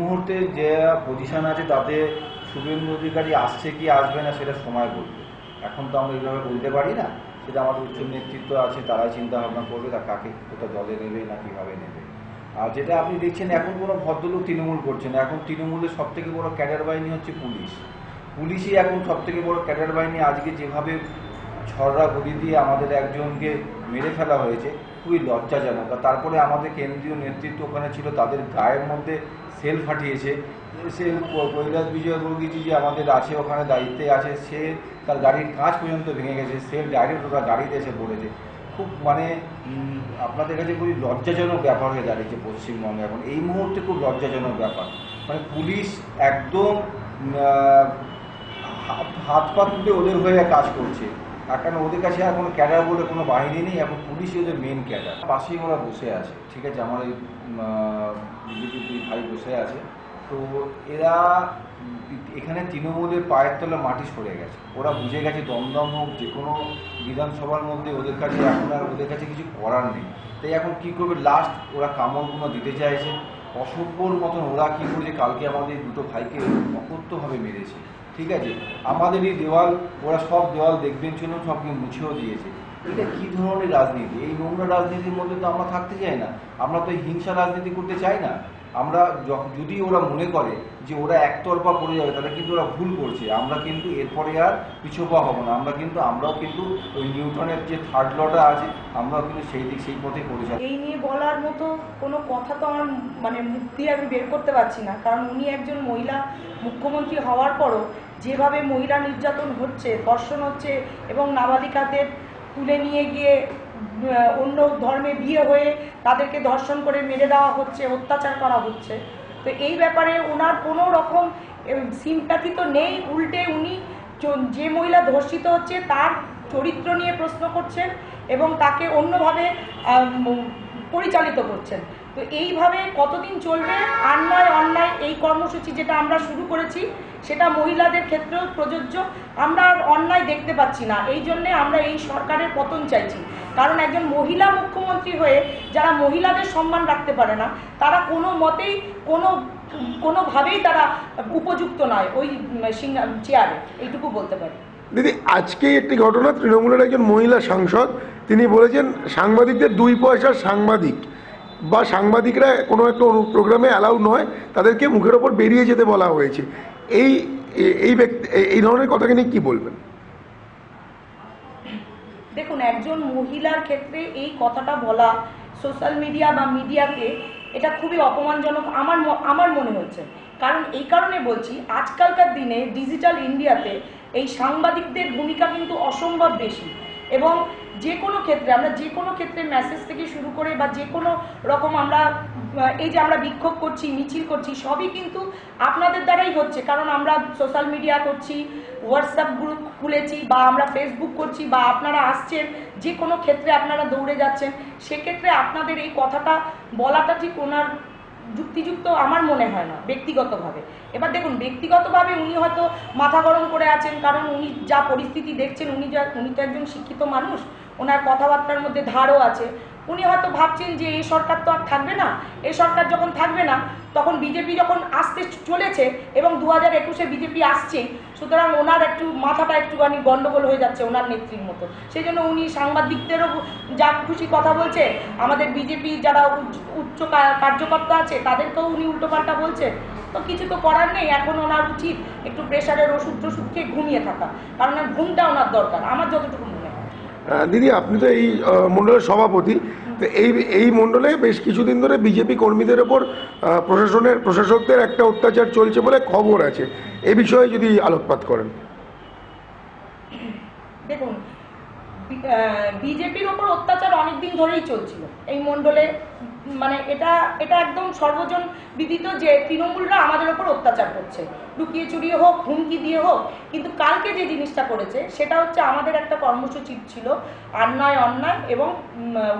মুহূর্তে যে পজিশন আছে তাতে শুভেন্দু অধিকারী আসছে কি আসবে না সেটা সময় বলবে। এখন তো আমরা এইভাবে বলতে পারি না সেটা আমাদের উচ্চ নেতৃত্ব আছে, তারাই চিন্তা ভাবনা করবে তা কাকে কোথাও দলে নেবে না কীভাবে নেবে। আর যেটা আপনি দেখছেন, এখন কোনো ভদ্রলোক তৃণমূল করছে না। এখন তৃণমূলের সব থেকে বড় ক্যাডার বাহিনী হচ্ছে পুলিশ। পুলিশই এখন সব থেকে বড় ক্যাডার বাহিনী আজকে যেভাবে ছড়া গদি দিয়ে আমাদের একজনকে মেরে ফেলা হয়েছে। খুবই লজ্জাজনক। আর তারপরে আমাদের কেন্দ্রীয় নেতৃত্ব ওখানে ছিল, তাদের গায়ের মধ্যে সেল ফাটিয়েছে। সে কৈলাস বিজয় বর্গীজি যে আমাদের আছে, ওখানে দায়িত্বে আছে, সে তার গাড়ির কাঁচ পর্যন্ত ভেঙে গেছে। সেল ডাইরেক্ট ওটা গাড়িতে এসে পড়েছে। খুব মানে আপনাদের কাছে খুবই লজ্জাজনক ব্যাপার হয়ে দাঁড়িয়েছে পশ্চিমবঙ্গে এখন। এই মুহূর্তে খুব লজ্জাজনক ব্যাপার। মানে পুলিশ একদম হাত পা তুলে ওদের হয়ে কাজ করছে। আর কারণ ওদের কাছে আর কোনো ক্যাডার বলে কোনো বাহিনী নেই, এখন পুলিশই ওদের মেন ক্যাডার। পাশেই ওরা বসে আছে, ঠিক আছে? আমার এই বিজেপির দুই ভাই বসে আছে। তো এরা, এখানে তৃণমূলের পায়ের তলা মাটি সরে গেছে। ওরা বুঝে গেছে দমদম হোক, যে কোনো বিধানসভার মধ্যে ওদের কাছে এখন আর ওদের কাছে কিছু করার নেই। তাই এখন কি করবে? লাস্ট ওরা কামড়গুলো দিতে চাইছে। অসভ্যর মতন ওরা কি করেছে? কালকে আমাদের দুটো ভাইকে অকথ্যভাবে মেরেছে। ঠিক আছে? আমাদের এই দেওয়াল, ওরা সব দেওয়াল দেখবেন ছিল সবকে মুছেও দিয়েছে। এটা কি ধরনের রাজনীতি? এই নোংরা রাজনীতির মধ্যে তো আমরা থাকতে চাই না। আমরা তো হিংসা রাজনীতি করতে চাই না। আমরা যদি ওরা মনে করে যে ওরা একতরফা করে যাবে, তাহলে কিন্তু ওরা ভুল করছে। আমরা কিন্তু এরপরে আর পিছুপা হব না। আমরা কিন্তু, আমরাও কিন্তু ওই নিউটনের যে থার্ড লটা আছে, আমরাও কিন্তু সেই দিক, সেই পথে করে যাচ্ছি। এই নিয়ে বলার মতো কোনো কথা তো আমার মানে মুখ দিয়ে আমি বের করতে পারছি না। কারণ উনি একজন মহিলা মুখ্যমন্ত্রী হওয়ার পরও যেভাবে মহিলা নির্যাতন হচ্ছে, ধর্ষণ হচ্ছে এবং নাবালিকাদের তুলে নিয়ে গিয়ে অন্য ধর্মে বিয়ে হয়ে তাদেরকে ধর্ষণ করে মেরে দেওয়া হচ্ছে, অত্যাচার করা হচ্ছে। তো এই ব্যাপারে ওনার কোনো রকম সিম্প্যাথি তো নেই। উল্টে উনি যে মহিলা ধর্ষিত হচ্ছে তার চরিত্র নিয়ে প্রশ্ন করছেন এবং তাকে অন্যভাবে পরিচালিত করছেন। তো এইভাবে কতদিন চলবে? অন্যায় এই কর্মসূচি যেটা আমরা শুরু করেছি, সেটা মহিলাদের ক্ষেত্রেও প্রযোজ্য। আমরা অন্যায় দেখতে পাচ্ছি না। এই জন্যে আমরা এই সরকারের পতন চাইছি। কারণ একজন মহিলা মুখ্যমন্ত্রী হয়ে যারা মহিলাদের সম্মান রাখতে পারে না, তারা কোনো মতেই, কোনো, কোনোভাবেই তারা উপযুক্ত নয় ওই চেয়ারে। এইটুকু বলতে পারি। দিদি, আজকে একটি ঘটনা, তৃণমূলের একজন মহিলা সাংসদ, তিনি বলেছেন, সাংবাদিকদের দুই পয়সার সাংবাদিক। বা সাংবাদিকরা কোনো একটা প্রোগ্রামে অ্যালাউ নয়, তাদেরকে মুখের ওপর বেরিয়ে যেতে বলা হয়েছে। এই এই ব্যক্তি, এই ধরনের কথাকে নিয়ে কী বলবেন? দেখুন, একজন মহিলার ক্ষেত্রে এই কথাটা বলা সোশ্যাল মিডিয়া বা মিডিয়াকে এটা খুবই অপমানজনক আমার আমার মনে হচ্ছে। কারণ এই কারণে বলছি, আজকালকার দিনে ডিজিটাল ইন্ডিয়াতে এই সাংবাদিকদের ভূমিকা কিন্তু অসম্ভব বেশি। এবং যে কোনো ক্ষেত্রে, আমরা যে কোনো ক্ষেত্রে মেসেজ থেকে শুরু করে বা যে কোনো রকম আমরা এই যে আমরা বিক্ষোভ করছি, মিছিল করছি, সবই কিন্তু আপনাদের দ্বারাই হচ্ছে। কারণ আমরা সোশ্যাল মিডিয়া করছি হোয়াটসঅ্যাপ গ্রুপ খুলেছি বা আমরা ফেসবুক করছি বা আপনারা আসছেন, যে কোনো ক্ষেত্রে আপনারা দৌড়ে যাচ্ছেন, সেক্ষেত্রে আপনাদের এই কথাটা বলাটা ঠিক ওনার যুক্তিযুক্ত আমার মনে হয় না, ব্যক্তিগতভাবে। এবার দেখুন, ব্যক্তিগতভাবে উনি হয়তো মাথা গরম করে আছেন, কারণ উনি যা পরিস্থিতি দেখছেন, উনি যা, উনি তো একজন শিক্ষিত মানুষ, ওনার কথাবার্তার মধ্যে ধারও আছে। উনি হয়তো ভাবছেন যে এই সরকার তো আর থাকবে না। এই সরকার যখন থাকবে না, তখন বিজেপি যখন আসতে চলেছে এবং দু হাজার একুশে বিজেপি আসছে, সুতরাং ওনার একটু মাথাটা একটুখানি গন্ডগোল হয়ে যাচ্ছে ওনার নেত্রীর মতো। সেই জন্য উনি সাংবাদিকদেরও যা খুশি কথা বলছে, আমাদের বিজেপি যারা উচ্চ- কার্যকর্তা আছে, তাদেরকেও উনি উল্টোপাল্টা বলছে। তো কিছু তো করার নেই, এখন ওনার উচিত একটু প্রেশারের ওষুধ টষুধ খেয়ে ঘুমিয়ে থাকা। কারণ ঘুমটা ওনার দরকার, আমার যতটুকু দিদি, আপনি তো এই মণ্ডলের সভাপতি। তো এই এই মণ্ডলে বেশ কিছুদিন ধরে বিজেপি কর্মীদের ওপর প্রশাসনের, প্রশাসকদের একটা অত্যাচার চলছে বলে খবর আছে। এ বিষয়ে যদি আলোকপাত করেন। দেখুন বিজেপির ওপর অত্যাচার অনেকদিন ধরেই চলছিল। এই মণ্ডলে মানে এটা এটা একদম সর্বজন বিদিত যে তৃণমূলরা আমাদের ওপর অত্যাচার করছে। লুকিয়ে চুরিয়ে হোক, হুমকি দিয়ে হোক, কিন্তু কালকে যে জিনিসটা করেছে, সেটা হচ্ছে আমাদের একটা কর্মসূচি ছিল, অন্যায় অন্যায় এবং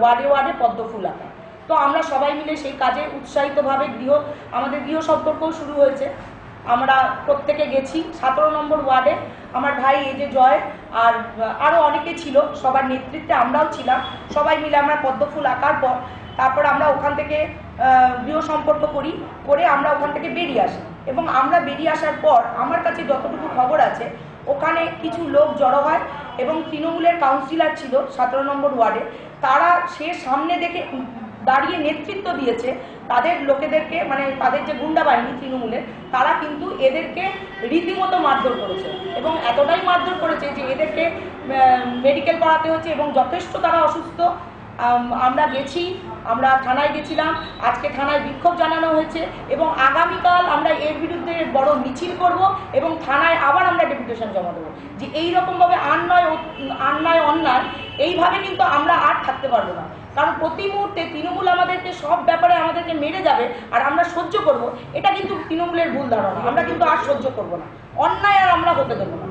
ওয়ার্ডে ওয়ার্ডে পদ্মফুল আঁকা। তো আমরা সবাই মিলে সেই কাজে উৎসাহিতভাবে গৃহ, আমাদের গৃহ সম্পর্কও শুরু হয়েছে। আমরা প্রত্যেকে গেছি, সতেরো নম্বর ওয়ার্ডে। আমার ভাই, এই যে জয়, আর আরও অনেকে ছিল সবার নেতৃত্বে, আমরাও ছিলাম। সবাই মিলে আমরা পদ্মফুল আঁকার পর তারপর আমরা ওখান থেকে গৃহ সম্পর্ক করি, করে আমরা ওখান থেকে বেরিয়ে আসি। এবং আমরা বেরিয়ে আসার পর আমার কাছে যতটুকু খবর আছে, ওখানে কিছু লোক জড়ো হয় এবং তৃণমূলের কাউন্সিলর ছিল সতেরো নম্বর ওয়ার্ডে। তারা সে সামনে দেখে দাঁড়িয়ে নেতৃত্ব দিয়েছে। তাদের লোকেদেরকে মানে তাদের যে গুন্ডা বাহিনী তৃণমূলের, তারা কিন্তু এদেরকে রীতিমতো মারধর করেছে। এবং এতটাই মারধর করেছে যে এদেরকে মেডিকেল করাতে হচ্ছে এবং যথেষ্ট তারা অসুস্থ। আমরা গেছি আমরা থানায় গেছিলাম, আজকে থানায় বিক্ষোভ জানানো হয়েছে এবং আগামীকাল আমরা এর বিরুদ্ধে বড় মিছিল করব এবং থানায় আবার আমরা ডেপুটেশন জমা দেবো। যে এই রকমভাবে অন্যায় ও- অন্যায় অন্যায়, এইভাবে কিন্তু আমরা আর থাকতে পারব না। কারণ প্রতি মুহূর্তে তৃণমূল আমাদেরকে সব ব্যাপারে আমাদেরকে মেরে যাবে আর আমরা সহ্য করব, এটা কিন্তু তৃণমূলের ভুল ধারণা। আমরা কিন্তু আর সহ্য করব না। অন্যায় আর আমরা হতে দেবো না।